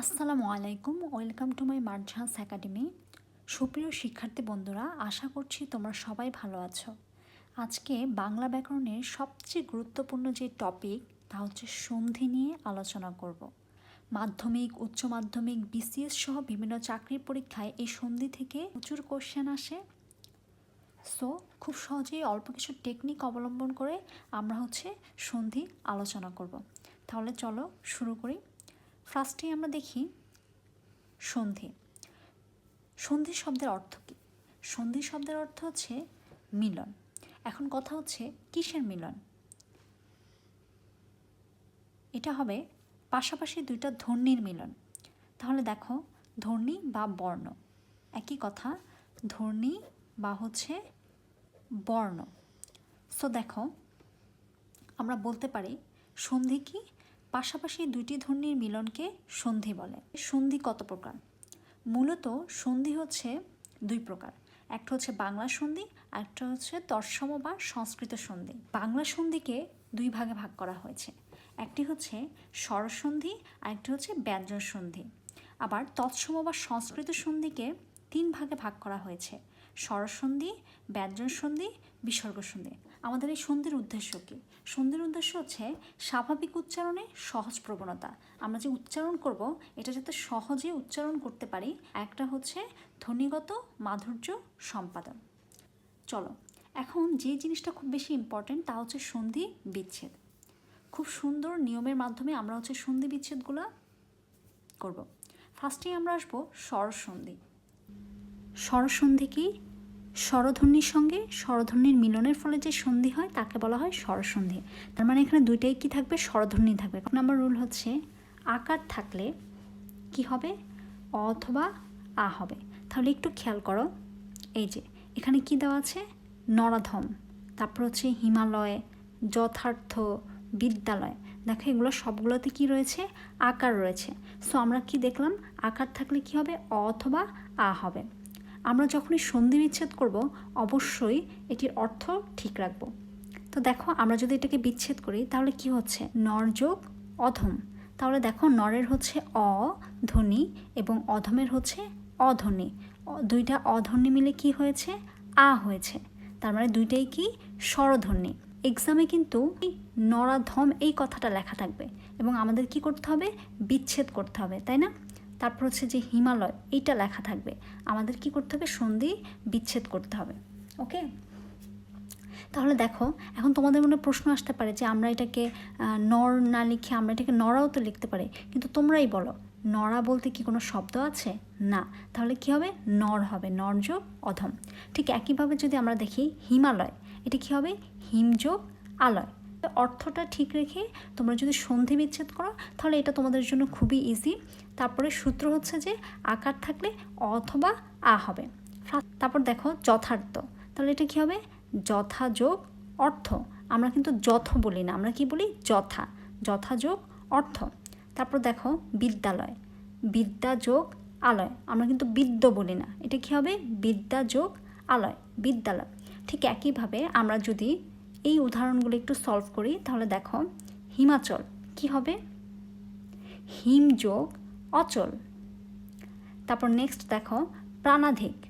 আসসালামু আলাইকুম, welcome to my মার্ঝাস একাডেমি। সুপ্রিয় শিক্ষার্থী বন্ধুরা, আশা করছি তোমরা সবাই ভালো আছো। আজকে বাংলা ব্যাকরণের সবচেয়ে গুরুত্বপূর্ণ যে টপিক তা হচ্ছে সন্ধি নিয়ে আলোচনা করব। মাধ্যমিক, উচ্চ মাধ্যমিক বিসিএস সহ বিভিন্ন চাকরির পরীক্ষায় এই সন্ধি থেকে প্রচুর কোশ্চেন আসে। সো খুব সহজেই অল্প কিছু টেকনিক অবলম্বন করে আমরা হচ্ছে সন্ধি আলোচনা করব। তাহলে চলো শুরু করি। ফার্স্টে আমরা দেখি সন্ধি। সন্ধি শব্দের অর্থ কী? সন্ধি শব্দের অর্থ হচ্ছে মিলন। এখন কথা হচ্ছে কিসের মিলন? এটা হবে পাশাপাশি দুইটা ধ্বনির মিলন। তাহলে দেখো, ধ্বনি বা বর্ণ। একই কথা, ধ্বনি বা হচ্ছে বর্ণ। সো দেখো, আমরা বলতে পারি সন্ধি কি? পাশাপাশি দুইটি ধ্বনির মিলনকে সন্ধি বলে। সন্ধি কত প্রকার? মূলত সন্ধি হচ্ছে দুই প্রকার। একটা হচ্ছে বাংলা সন্ধি একটা হচ্ছে তৎসম বা সংস্কৃত সন্ধি। বাংলা সন্ধিকে দুই ভাগে ভাগ করা হয়েছে। একটি হচ্ছে স্বরসন্ধি আর একটি হচ্ছে ব্যঞ্জন সন্ধি। আবার তৎসম বা সংস্কৃত সন্ধিকে তিন ভাগে ভাগ করা হয়েছে। স্বরসন্ধি, ব্যঞ্জন সন্ধি, বিসর্গ সন্ধি। আমাদের এই সন্ধির উদ্দেশ্য কী? সন্ধির উদ্দেশ্য হচ্ছে স্বাভাবিক উচ্চারণে সহজ প্রবণতা। আমরা যে উচ্চারণ করব, এটা যাতে সহজে উচ্চারণ করতে পারি, একটা হচ্ছে ধ্বনিগত মাধুর্য সম্পাদন। চলো, এখন যে জিনিসটা খুব বেশি ইম্পর্টেন্ট তা হচ্ছে সন্ধি বিচ্ছেদ। খুব সুন্দর নিয়মের মাধ্যমে আমরা হচ্ছে সন্ধি বিচ্ছেদগুলো করব। ফার্স্টেই আমরা আসব স্বরসন্ধি। স্বরসন্ধি কি? স্বরধ্বনির সঙ্গে স্বরধ্বনির মিলনের ফলে যে সন্ধি হয়, তাকে বলা হয় স্বরসন্ধি। তার মানে এখানে দুইটাই কি থাকবে? স্বরধ্বনি থাকবে। এক নম্বর রুল হচ্ছে, আকার থাকলে কি হবে? অথবা আ হবে। তাহলে একটু খেয়াল করো। এই যে, এখানে কি দেওয়া আছে? নরাধম। তারপর হচ্ছে হিমালয়, যথার্থ, বিদ্যালয়। দেখো, এগুলো সবগুলোতে কি রয়েছে? আকার রয়েছে। সো আমরা কি দেখলাম? আকার থাকলে কি হবে? অথবা আ হবে। আমরা যখনই সন্ধি বিচ্ছেদ করব, অবশ্যই এটির অর্থ ঠিক রাখব। তো দেখো, আমরা যদি এটাকে বিচ্ছেদ করি, তাহলে কি হচ্ছে? নরযোগ অধম। তাহলে দেখো, নরের হচ্ছে অ, ধ্বনি, এবং অধমের হচ্ছে অধ্বনি দুইটা অধ্বনি মিলে কি হয়েছে? আ হয়েছে। তার মানে দুইটাই কি? স্বরধ্বনি। এক্সামে কিন্তু নরাধম এই কথাটা লেখা থাকবে, এবং আমাদের কি করতে হবে? বিচ্ছেদ করতে হবে, তাই না? তারপর হচ্ছে যে হিমালয়, এইটা লেখা থাকবে। আমাদের কি করতে হবে? সন্ধি বিচ্ছেদ করতে হবে, ওকে? তাহলে দেখো, এখন তোমাদের মনে প্রশ্ন আসতে পারে যে আমরা এটাকে নর না লিখে আমরা এটাকে নরাও তো লিখতে পারি, কিন্তু তোমরাই বলো, নড়া বলতে কি কোনো শব্দ আছে? না। তাহলে কি হবে? নর হবে নরযোগ অধম। ঠিক একইভাবে যদি আমরা দেখি হিমালয়, এটা কি হবে? হিমযোগ আলয়। অর্থটা ঠিক রেখে তোমরা যদি সন্ধি বিচ্ছেদ করো, তাহলে এটা তোমাদের জন্য খুবই ইজি তারপরে সূত্র হচ্ছে যে আকার থাকলে অথবা আ হবে। তারপর দেখো যথার্থ। তাহলে এটা কী হবে? যথাযোগ অর্থ। আমরা কিন্তু যথ বলি না, আমরা কি বলি? যথা। যথাযোগ অর্থ। তারপর দেখো বিদ্যালয়। বিদ্যা যোগ আলয়। আমরা কিন্তু বিদ্য বলি না। এটা কী হবে? বিদ্যা যোগ আলয়। বিদ্যালয়। ঠিক একইভাবে আমরা যদি এই উদাহরণগুলো একটু সলভ করি, তাহলে দেখো, হিমাচল, কি হবে? হিম যোগ অচল। তারপর নেক্সট দেখো, প্রাণাধিক,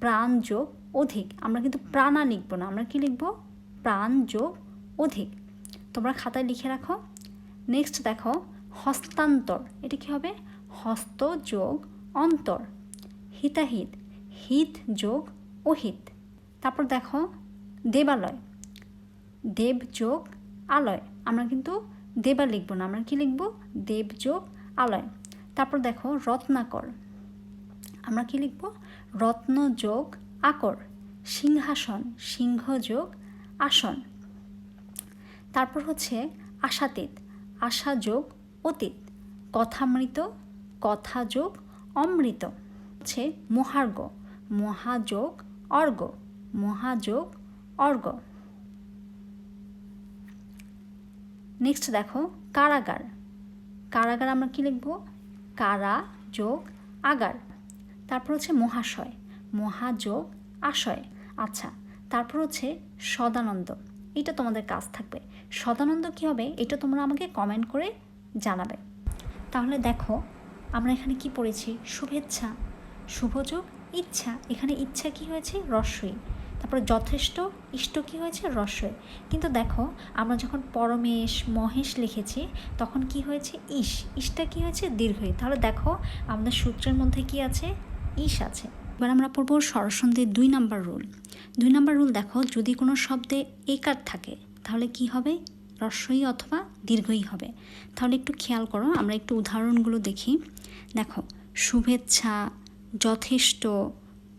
প্রাণ যোগ অধিক। আমরা কিন্তু প্রাণা লিখব না, আমরা কি লিখব? প্রাণ যোগ অধিক। তোমরা খাতায় লিখে রাখো। নেক্সট দেখো, হস্তান্তর, এটা কি হবে? হস্ত যোগ অন্তর, হিতাহিত, হিত যোগ অহিত। তারপর দেখো, দেবালয় দেব যোগ আলয়। আমরা কিন্তু দেবা লিখব না, আমরা কি লিখব? দেব যোগ আলয়। তারপর দেখো রত্নাকর। আমরা কি লিখব? রত্ন যোগ আকর, সিংহাসন, সিংহ যোগ আসন। তারপর হচ্ছে আশাতীত, আশা যোগ অতীত, কথামৃত, কথা যোগ অমৃত। হচ্ছে মহার্ঘ মহাযোগ অর্ঘ মহাযোগ অর্ঘ। নেক্সট দেখো, কারাগার। কারাগার আমরা কি লিখব? কারা, যোগ, আগার। তারপর হচ্ছে মহাশয়। মহাযোগ আশয়। আচ্ছা তারপর হচ্ছে সদানন্দ। এটা তোমাদের কাজ থাকবে। সদানন্দ কী হবে? এটা তোমরা আমাকে কমেন্ট করে জানাবে। তাহলে দেখো, আমরা এখানে কি পড়েছি? শুভেচ্ছা, শুভযোগ, ইচ্ছা। এখানে ইচ্ছা কি হয়েছে? রস্বই তারপরে যথেষ্ট ইষ্ট কি হয়েছে? রস্বই কিন্তু দেখো, আমরা যখন পরমেশ, মহেশ লিখেছি, তখন কি হয়েছে? ইস। ইসটা কি হয়েছে? দীর্ঘই। তাহলে দেখো, আমাদের সূত্রের মধ্যে কি আছে? ইস আছে। এবার আমরা পড়ব স্বরসন্ধির দুই নাম্বার রুল। দুই নাম্বার রুল দেখো, যদি কোনো শব্দে একার থাকে, তাহলে কি হবে? রস্বই অথবা দীর্ঘই হবে। তাহলে একটু খেয়াল করো, আমরা একটু উদাহরণগুলো দেখি। দেখো, শুভেচ্ছা, যথেষ্ট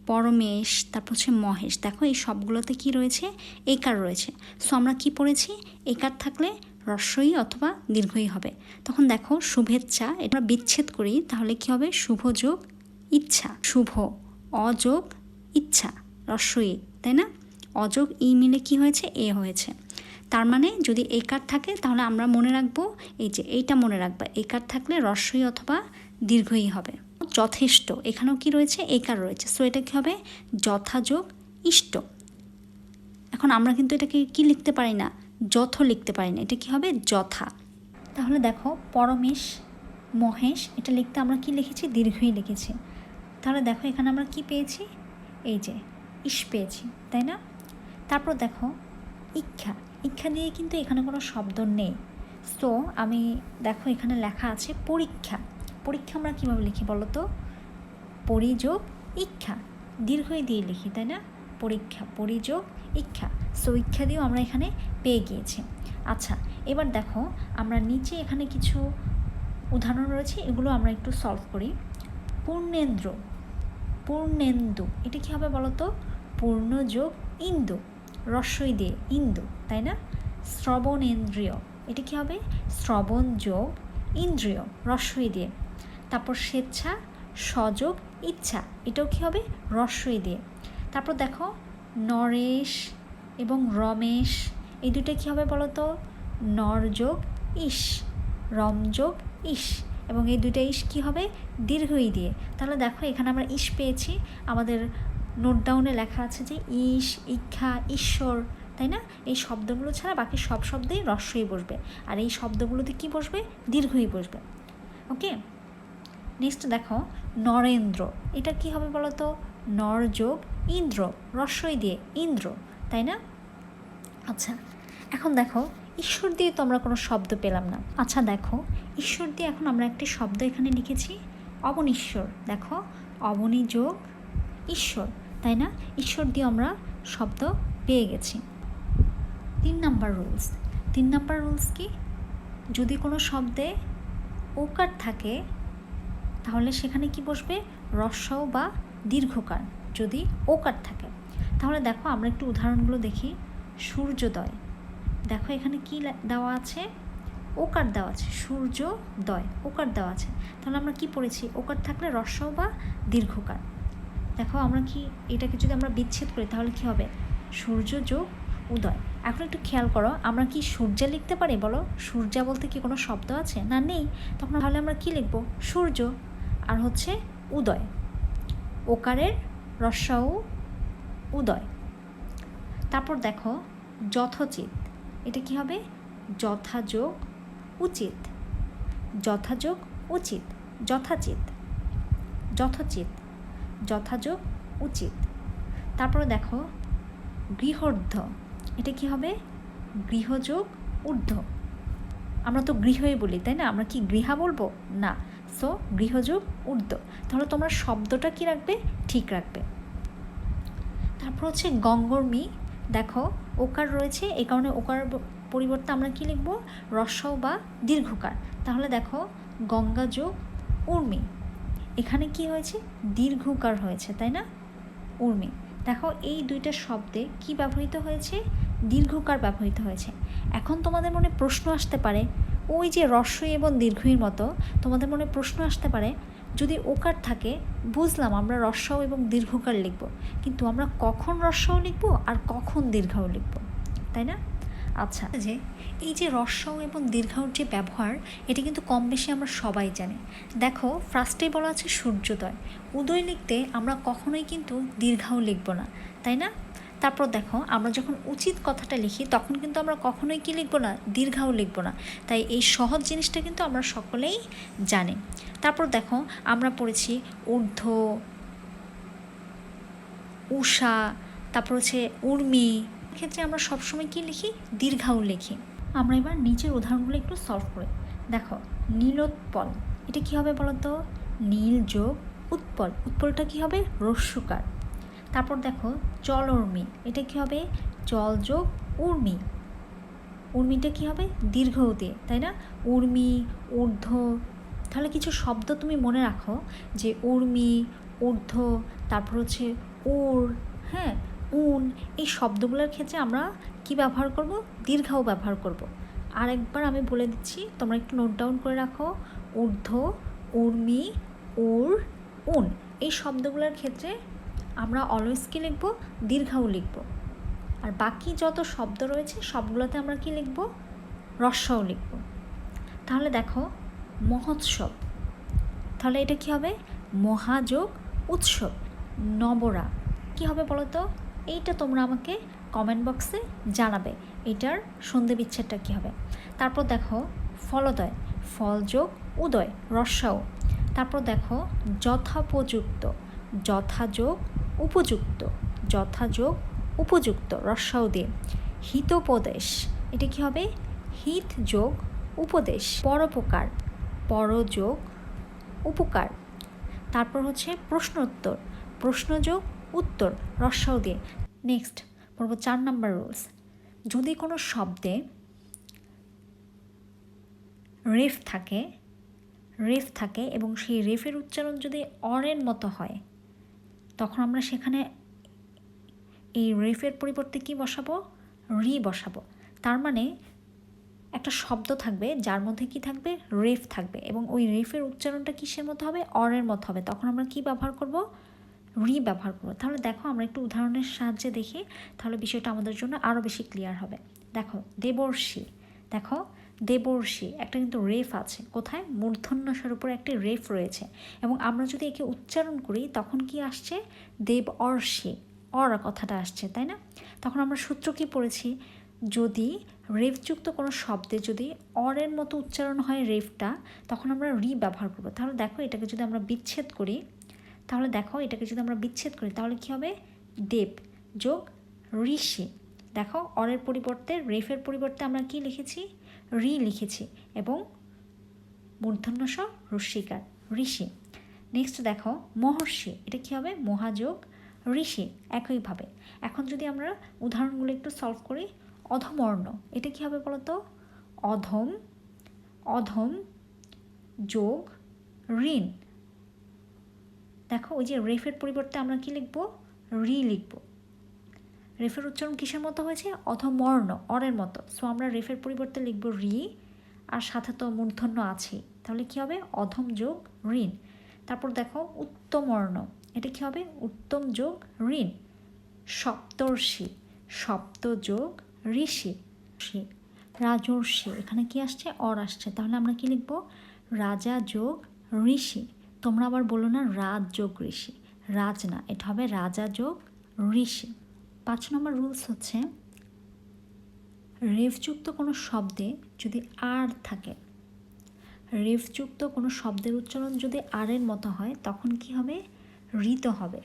পরমেশ, তারপর হচ্ছে মহেশ। দেখো এই সবগুলোতে কি রয়েছে? একার রয়েছে। সো আমরা কি পড়েছি? একার থাকলে রস্বই অথবা দীর্ঘই হবে। তখন দেখো শুভেচ্ছা, এটা বিচ্ছেদ করি, তাহলে কি হবে? শুভ যোগ ইচ্ছা। শুভ, অযোগ ইচ্ছা রস্বই তাই না? অযোগ, ই মিলে কি হয়েছে? এ হয়েছে। তার মানে যদি একার থাকে, তাহলে আমরা মনে রাখব, এই যে এইটা মনে রাখবা, একার থাকলে রস্বই অথবা দীর্ঘই হবে। যথেষ্ট। এখানেও কি রয়েছে? একার রয়েছে। সো এটা কি হবে? যথাযোগ ইষ্ট। এখন আমরা কিন্তু এটাকে কি লিখতে পারি না? যথ লিখতে পারি না। এটা কি হবে? যথা। তাহলে দেখো, পরমেশ, মহেশ, এটা লিখতে আমরা কি লিখেছি? দীর্ঘই লিখেছি। তাহলে দেখো, এখানে আমরা কি পেয়েছি? এই যে ইস পেয়েছি, তাই না? তারপর দেখো ইচ্ছা ইচ্ছা দিয়ে কিন্তু এখানে কোনো শব্দ নেই। সো আমি দেখো, এখানে লেখা আছে পরীক্ষা। পরীক্ষা আমরা কীভাবে লিখি বলো তো? পরিযোগ, ইচ্ছা। দীর্ঘই দিয়ে লিখি, তাই না? পরীক্ষা, পরিযোগ, ইচ্ছা। সো ইচ্ছা দিয়েও আমরা এখানে পেয়ে গিয়েছি। আচ্ছা এবার দেখো, আমরা নিচে এখানে কিছু উদাহরণ রয়েছে, এগুলো আমরা একটু সলভ করি। পূর্ণেন্দ্র। পূর্ণেন্দু। এটা কী হবে বলো তো? পূর্ণযোগ, ইন্দু। রস্বই দিয়ে, ইন্দু, তাই না? শ্রবণেন্দ্রিয়। এটা কী হবে? শ্রবণ যোগ ইন্দ্রিয়। রস্বই দিয়ে। তারপর স্বেচ্ছা, সযোগ, ইচ্ছা। এটাও কী হবে? রস্বই দিয়ে। তারপর দেখো, নরেশ এবং রমেশ, এই দুটো কী হবে বলো তো নরযোগ ইস রমযোগ ইস এবং এই দুইটা ইস কী হবে? দীর্ঘই দিয়ে। তাহলে দেখো, এখানে আমরা ইস পেয়েছি। আমাদের নোট ডাউনে লেখা আছে যে ইস ইচ্ছা ঈশ্বর, তাই না? এই শব্দগুলো ছাড়া বাকি সব শব্দেই রস্যই বসবে। আর এই শব্দগুলোতে কি বসবে? দীর্ঘই বসবে। ওকে নেক্সট দেখো, নরেন্দ্র। এটা কি হবে বলো তো নরযোগ ইন্দ্র, রস্যই দিয়ে ইন্দ্র, তাই না? আচ্ছা এখন দেখো, ঈশ্বর দিয়ে তো আমরা কোনো শব্দ পেলাম না। আচ্ছা দেখো, ঈশ্বর দিয়ে এখন আমরা একটি শব্দ এখানে লিখেছি, অবনীশ্বর। দেখো, অবনী যোগ ঈশ্বর, তাই না? ঈশ্বর দিয়ে আমরা শব্দ পেয়ে গেছি। তিন নাম্বার রুলস। তিন নাম্বার রুলস কি? যদি কোনো শব্দে ওকার থাকে তাহলে সেখানে কি বসবে? রস্বও বা দীর্ঘকার যদি ওকার থাকে। তাহলে দেখো আমরা একটু উদাহরণগুলো দেখি। সূর্যোদয়। দেখো এখানে কি দেওয়া আছে? ওকার দেওয়া আছে। সূর্যোদয়। ওকার দেওয়া আছে। তাহলে আমরা কি পড়েছি? ওকার থাকলে রস্বও বা দীর্ঘকার। দেখো আমরা কি এটাকে যদি আমরা বিচ্ছেদ করি, তাহলে কি হবে? সূর্য যোগ উদয়। এখন একটু খেয়াল করো, আমরা কি সূর্যা লিখতে পারি বলো? সূর্যা বলতে কি কোনো শব্দ আছে? না নেই? তখন তাহলে আমরা কি লিখব? সূর্য। আর হচ্ছে উদয়। ওকারের রস্যাউ উদয়। তারপর দেখো যথোচিত। এটা কি হবে? যথাযোগ উচিত। যথাযোগ উচিত। যথাচিত। যথোচিত। যথাযোগ উচিত। তারপরে দেখো গৃহর্ধ। এটা কি হবে? গৃহযোগ ঊর্ধ্ব। আমরা তো গৃহই বলি, তাই না? আমরা কি গৃহা বলব? না। সো গৃহযোগ, ঊর্ধ্ব। তাহলে তোমরা শব্দটা কি রাখবে? ঠিক রাখবে। তারপর হচ্ছে গঙ্গর্মি দেখো, ওকার রয়েছে, এই কারণে ওকার পরিবর্তে আমরা কি লিখব? রস্বও বা দীর্ঘকার। তাহলে দেখো, গঙ্গা যোগ উর্মি এখানে কি হয়েছে? দীর্ঘকার হয়েছে, তাই না? উর্মি দেখো, এই দুইটা শব্দে কি ব্যবহৃত হয়েছে? দীর্ঘকার ব্যবহৃত হয়েছে। এখন তোমাদের মনে প্রশ্ন আসতে পারে, ওই যে রস্বই এবং দীর্ঘইর মতো, তোমাদের মনে প্রশ্ন আসতে পারে, যদি ওকার থাকে, বুঝলাম আমরা রস্যও এবং দীর্ঘকার লিখব, কিন্তু আমরা কখন রস্যও লিখব আর কখন দীর্ঘও লিখব, তাই না? আচ্ছা যে এই যে রস্যও এবং দীর্ঘাউর যে ব্যবহার, এটা কিন্তু কম বেশি আমরা সবাই জানি। দেখো, ফার্স্টেই বলা আছে সূর্যোদয়। উদয় লিখতে আমরা কখনোই কিন্তু দীর্ঘাও লিখব না, তাই না? তারপর দেখো, আমরা যখন উচিত কথাটা লিখি, তখন কিন্তু আমরা কখনোই কি লিখব না? দীর্ঘাও লিখব না। তাই এই সহজ জিনিসটা কিন্তু আমরা সকলেই জানি। তারপর দেখো, আমরা পড়েছি ঊর্ধ্ব উষা তারপর হচ্ছে উর্মি ক্ষেত্রে আমরা সবসময় কি লিখি? দীর্ঘাও লিখি। আমরা এবার নিচের উদাহরণগুলো একটু সলভ করি। দেখো, নীলোৎপল। এটা কি হবে বলতো? নীল যোগ উৎপল। উৎপলটা কি হবে? রস্যুকার তারপর দেখো জলর্মি এটা কি হবে? জল যোগ উর্মি। উর্মিটা কি হবে? দীর্ঘ তাই না? উর্মি, ঊর্ধ্ব। তাহলে কিছু শব্দ তুমি মনে রাখো যে উর্মি, ঊর্ধ্ব, তারপর হচ্ছে উর হ্যাঁ? উন, এই শব্দগুলোর ক্ষেত্রে আমরা কি ব্যবহার করব? দীর্ঘাও ব্যবহার করব। আরেকবার আমি বলে দিচ্ছি, তোমরা একটু নোট ডাউন করে রাখো। ঊর্ধ্ব, উর্মি উর উন। এই শব্দগুলোর ক্ষেত্রে আমরা অলওয়েজ কি লিখব? দীর্ঘাও লিখব। আর বাকি যত শব্দ রয়েছে, সবগুলোতে আমরা কি লিখব? রস্যও লিখব। তাহলে দেখো, মহোৎসব। তাহলে এটা কি হবে? মহাযোগ উৎসব, নবরা। কি হবে বলো তো এইটা তোমরা আমাকে কমেন্ট বক্সে জানাবে। এটার সন্ধে বিচ্ছেদটা কী হবে? তারপর দেখো, ফলদয়, ফলযোগ, উদয় রস্যাও তারপর দেখো, যথাপযুক্ত, যথাযোগ উপযুক্ত, যথাযোগ উপযুক্ত রস্যাও দিয়ে হিতোপদেশ। এটা কি হবে? হিত যোগ উপদেশ, পরোপকার, পরযোগ উপকার। তারপর হচ্ছে প্রশ্নোত্তর, প্রশ্নযোগ উত্তর রস্যাও দিয়ে নেক্সট পড়ব চার নাম্বার রুলস যদি কোনো শব্দে রেফ থাকে রেফ থাকে এবং সেই রেফের উচ্চারণ যদি অরের মতো হয় তখন আমরা সেখানে এই রেফের পরিবর্তে কি বসাবো? রি বসাবো। তার মানে একটা শব্দ থাকবে, যার মধ্যে কি থাকবে? রেফ থাকবে এবং ওই রেফের উচ্চারণটা কিসের মতো হবে? অরের মতো হবে। তখন আমরা কি ব্যবহার করব? রি ব্যবহার করব। তাহলে দেখো আমরা একটু উদাহরণের সাহায্যে দেখি, তাহলে বিষয়টা আমাদের জন্য আরও বেশি ক্লিয়ার হবে। দেখো, দেবর্ষী। দেখো দেবর্ষী, একটা কিন্তু রেফ আছে। কোথায়? মূর্ধন্যসার উপরে একটি রেফ রয়েছে। এবং আমরা যদি একে উচ্চারণ করি, তখন কি আসছে? দেব অর্ষি অর কথাটা আসছে, তাই না? তখন আমরা সূত্র কি পড়েছি? যদি রেফযুক্ত কোনো শব্দে যদি অরের মতো উচ্চারণ হয় রেফটা, তখন আমরা রি ব্যবহার করব। তাহলে দেখো, এটাকে যদি আমরা বিচ্ছেদ করি, তাহলে দেখো, এটাকে যদি আমরা বিচ্ছেদ করি, তাহলে কী হবে? দেব যোগ ঋষি। দেখো, অরের পরিবর্তে, রেফের পরিবর্তে আমরা কি লিখেছি? রি লিখেছি এবং মূর্ধন্য স রস্বীকার ঋষি। নেক্সট দেখো, মহর্ষি, এটা কী হবে? মহাযোগ, ঋষি, একইভাবে। এখন যদি আমরা উদাহরণগুলো একটু সলভ করি, অধমর্ণ, এটা কী হবে বলতো? অধম অধম, যোগ, ঋণ। দেখো, ওই যে রেফের পরিবর্তে আমরা কি লিখব? রি লিখব। রেফের উচ্চারণ কিসের মতো হয়েছে? অধমর্ণ, অরের মতো। সো আমরা রেফের পরিবর্তে লিখব রি, আর সাথে তো মূর্ধন্য আছে তাহলে কি হবে? অধম যোগ ঋণ। তারপর দেখো, উত্তমর্ণ। এটা কি হবে? উত্তম যোগ ঋণ। সপ্তর্ষি, সপ্ত যোগ ঋষি। রাজর্ষি, এখানে কি আসছে? অর আসছে। তাহলে আমরা কি লিখব? রাজা যোগ ঋষি। তোমরা আবার বলো না, রাজ যোগ ঋষি। রাজ না, এটা হবে রাজা যোগ ঋষি। পাঁচ নম্বর রুলস হচ্ছে, রেফযুক্ত কোনো শব্দে যদি আর থাকে, রেফযুক্ত কোনো শব্দের উচ্চারণ যদি আরের মতো হয়, তখন কি হবে? ঋত হবে।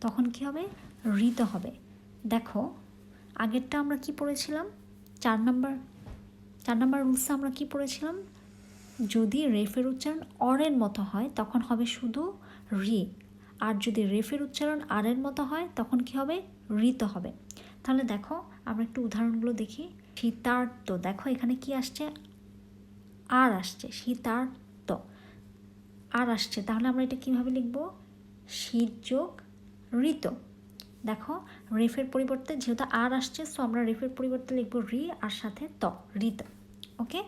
তখন কি হবে? ঋত হবে। দেখো, আগেরটা আমরা কি পড়েছিলাম? চার নম্বর চার নম্বর রুলসে আমরা কি পড়েছিলাম? যদি রেফের উচ্চারণ অরের মতো হয়, তখন হবে শুধু রি। আর যদি রেফের উচ্চারণ আরের মতো হয়, তখন কি হবে? ঋত হবে। তাহলে দেখো, আমরা একটু উদাহরণগুলো দেখি। শীতার্ত, দেখো এখানে কি আসছে? আর আসছে, শীতার্ত। আর আসছে, তাহলে আমরা এটা কীভাবে লিখব? শীত যোগ ঋত। দেখো রেফের পরিবর্তে যেহেতু আর আসছে সো আমরা রেফের পরিবর্তে লিখব রি আর সাথে ত, ঋত। ওকে?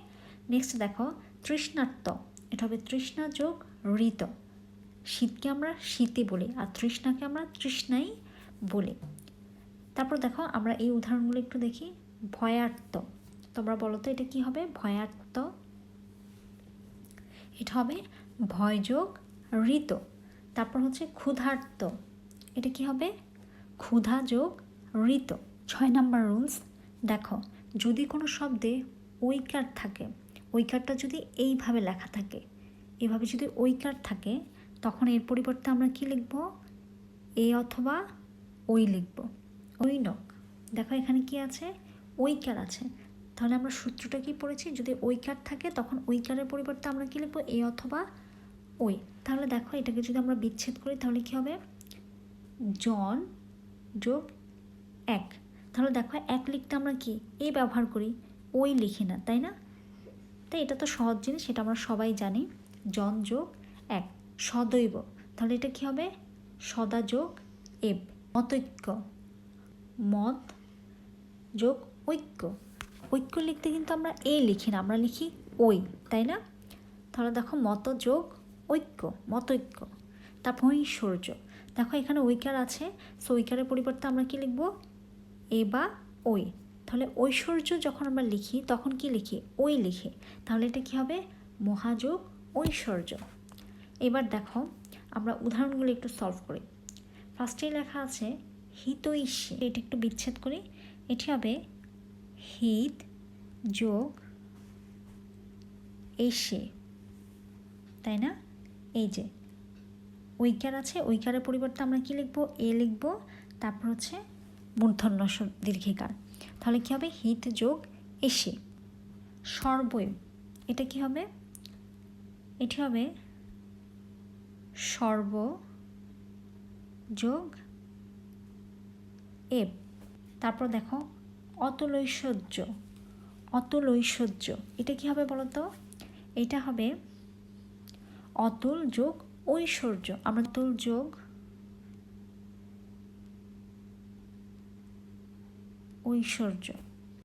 নেক্সট দেখো, তৃষ্ণার্ত। এটা হবে তৃষ্ণা যোগ ঋত। শীতকে আমরা শীতে বলি, আর তৃষ্ণাকে আমরা তৃষ্ণাই বলি। তারপর দেখো আমরা এই উদাহরণগুলো একটু দেখি। ভয়ার্ত। তোমরা বলো তো এটা কি হবে? ভয়ার্ত। এটা হবে ভয়যোগ ঋত। তারপর হচ্ছে ক্ষুধার্ত। এটা কি হবে? ক্ষুধা যোগ ঋত। ছয় নাম্বার রুলস। দেখো, যদি কোনো শব্দে ঐকার থাকে, ঐকারটা যদি এইভাবে লেখা থাকে, এভাবে যদি ঐকার থাকে, তখন এর পরিবর্তে আমরা কি লিখব? এ অথবা ওই লিখব। ঐনক দেখো এখানে কি আছে? ঐকার আছে। তাহলে আমরা সূত্রটা কি পড়েছি? যদি ঐকার থাকে, তখন ঐকারের পরিবর্তে আমরা কি লিখব? এ অথবা ওই। তাহলে দেখো, এটাকে যদি আমরা বিচ্ছেদ করি, তাহলে কি হবে? জন যোগ এক। তাহলে দেখো, এক লিখতে আমরা কি? এ ব্যবহার করি। ওই লিখি না, তাই না? তাই এটা তো সহজ জিনিস সেটা আমরা সবাই জানি। জন যোগ এক। সদৈব। তাহলে এটা কি হবে? সদা যোগ এব। মতৈক্য। মত যোগ ঐক্য। ঐক্য লিখতে কিন্তু আমরা এ লিখি না, আমরা লিখি ওই, তাই না? তাহলে দেখো মত যোগ ঐক্য মতৈক্য তারপর ঐশ্বর্য দেখো এখানে ঐকার আছে সো ঐকারের পরিবর্তে আমরা কি লিখব? এ বা ওই। তাহলে ঐশ্বর্য যখন আমরা লিখি, তখন কি লিখি? ওই লিখি। তাহলে এটা কি হবে? মহাযোগ ঐশ্বর্য এবার দেখো আমরা উদাহরণগুলো একটু সলভ করি। ফার্স্টেই লেখা আছে হিতৈষী। এটা একটু বিচ্ছেদ করি। এটি হবে হিত যোগ এসে, তাই না? এই যে, ঐকার আছে, ঐকারের পরিবর্তে আমরা কি লিখব? এ লিখব, তারপর হচ্ছে মূর্ধন্য দীর্ঘিকার। তাহলে কি হবে? হিত যোগ এসে। সর্বয় এটা কি হবে? এটি হবে সর্ব যোগ এব। তারপর দেখো অতুল ঐশ্বর্য অতুল ঐশ্বর্য এটা কি হবে বলো তো এটা হবে অতুল যোগ ঐশ্বর্য। আমরা অতুল যোগ ঐশ্বর্য।